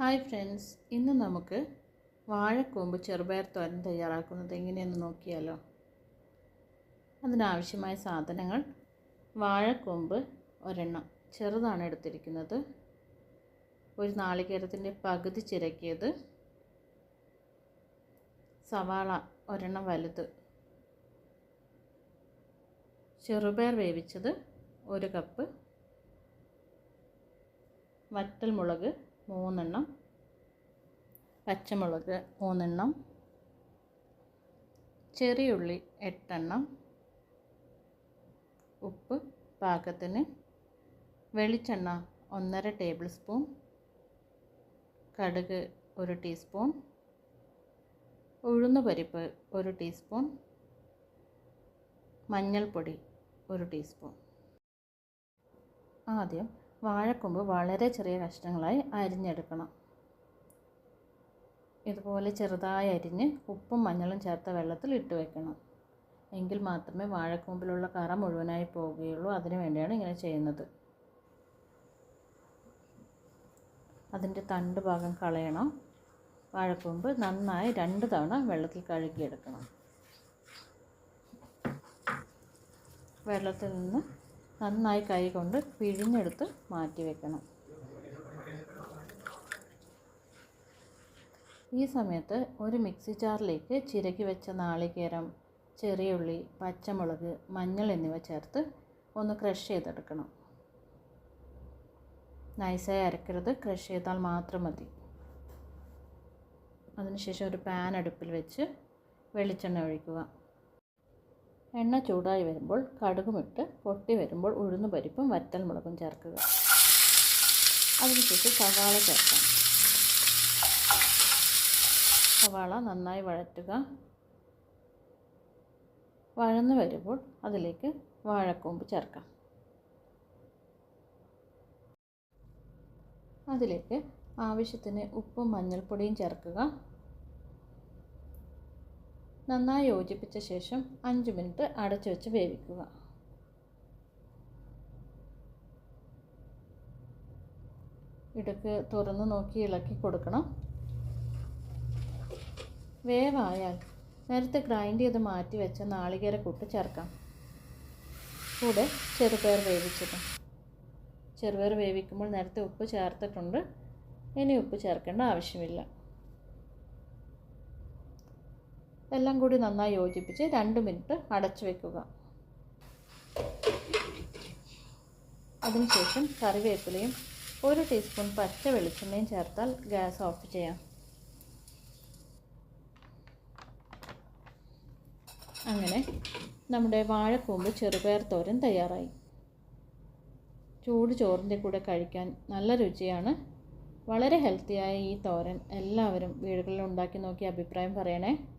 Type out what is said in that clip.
Hi friends ഇന്ന് നമുക്ക് വാഴക്കൂമ്പ് ചെറുപയർ തോരൻ തയ്യാറാക്കുന്നത് എങ്ങനെയെന്ന് നോക്കിയാലോ. അതിനാവശ്യമായ സാധനങ്ങൾ വാഴക്കൂമ്പ് ഒരെണ്ണം ചെറുതാണ് എടുത്തിരിക്കുന്നത്. ഒരു നാളികേരത്തിന്റെ പകുതി ചിരക്കിയത് സവാള ഒരെണ്ണം വലുത്. ചെറുപയർ വേവിച്ചത് ഒരു കപ്പ് വറ്റൽമുളക് മൂന്നെണ്ണം. പച്ചമുളക് മൂന്നെണ്ണം. ചെറിയുള്ളി എട്ടെണ്ണം. ഉപ്പ് പാകത്തിന്. വെളിച്ചെണ്ണ ഒന്നര ടേബിൾ സ്പൂൺ. കടുക് ഒരു ടീസ്പൂൺ. ഉഴുന്ന് പരിപ്പ് ഒരു ടീസ്പൂൺ. മഞ്ഞൾപ്പൊടി ഒരു ടീസ്പൂൺ. ആദ്യം വാഴക്കൊമ്പ് വളരെ ചെറിയ കഷ്ണങ്ങളായി അരിഞ്ഞെടുക്കണം. ഇതുപോലെ ചെറുതായി അരിഞ്ഞ് ഉപ്പും മഞ്ഞളും ചേർത്ത വെള്ളത്തിൽ ഇട്ട് വെക്കണം. എങ്കിൽ മാത്രമേ വാഴക്കൊമ്പിലുള്ള കറ മുഴുവനായി പോവുകയുള്ളൂ. അതിനു വേണ്ടിയാണ് ഇങ്ങനെ ചെയ്യുന്നത്. അതിന്റെ തണ്ട് ഭാഗം കളയണം. വാഴക്കൊമ്പ് നന്നായി രണ്ട് തവണ വെള്ളത്തിൽ കഴുകിയെടുക്കണം. വെള്ളത്തിൽ നിന്ന് നന്നായി കൈ കൊണ്ട് പിഴിഞ്ഞെടുത്ത് മാറ്റി വെക്കണം. ഈ സമയത്ത് ഒരു മിക്സി ജാറിലേക്ക് ചിരകി വെച്ച നാളികേരം ചെറിയുള്ളി പച്ചമുളക് മഞ്ഞൾ എന്നിവ ചേർത്ത് ഒന്ന് ക്രഷ് ചെയ്തെടുക്കണം. നൈസായി അരക്കരുത് ക്രഷ് ചെയ്താൽ മാത്രം മതി. അതിനുശേഷം ഒരു പാൻ അടുപ്പിൽ വെച്ച് വെളിച്ചെണ്ണ ഒഴിക്കുക. എണ്ണ ചൂടായി വരുമ്പോൾ കടുകുമിട്ട് പൊട്ടി വരുമ്പോൾ ഉഴുന്ന് പരിപ്പും വറ്റൽമുളകും ചേർക്കുക. അതിനുശേഷം സവാള ചേർക്കാം. സവാള നന്നായി വഴറ്റുക. വഴന്ന് വരുമ്പോൾ അതിലേക്ക് വാഴക്കൂമ്പ് ചേർക്കാം. അതിലേക്ക് ആവശ്യത്തിന് ഉപ്പും മഞ്ഞൾപ്പൊടിയും ചേർക്കുക. നന്നായി യോജിപ്പിച്ച ശേഷം അഞ്ച് മിനിറ്റ് അടച്ചു വെച്ച് വേവിക്കുക. ഇടയ്ക്ക് തുറന്ന് നോക്കി ഇളക്കി കൊടുക്കണം. വേവായാൽ നേരത്തെ ഗ്രൈൻഡ് ചെയ്ത് മാറ്റി വെച്ച നാളികേര കൂട്ട് ചേർക്കാം. കൂടെ ചെറുപയർ വേവിച്ചതും ചെറുപയർ വേവിക്കുമ്പോൾ നേരത്തെ ഉപ്പ് ചേർത്തിട്ടുണ്ട്. ഇനി ഉപ്പ് ചേർക്കേണ്ട ആവശ്യമില്ല. എല്ലാം കൂടി നന്നായി യോജിപ്പിച്ച് രണ്ട് മിനിറ്റ് അടച്ചു വെക്കുക. അതിനുശേഷം കറിവേപ്പിലയും ഒരു ടീസ്പൂൺ പച്ച വെളിച്ചെണ്ണയും ചേർത്താൽ ഗ്യാസ് ഓഫ് ചെയ്യാം. അങ്ങനെ നമ്മുടെ വാഴക്കൂമ്പ് ചെറുപയർ തോരൻ തയ്യാറായി. ചൂട് ചോറിന്റെ കൂടെ കഴിക്കാൻ നല്ല രുചിയാണ്. വളരെ ഹെൽത്തിയായ ഈ തോരൻ എല്ലാവരും വീടുകളിൽ ഉണ്ടാക്കി നോക്കി അഭിപ്രായം പറയണേ.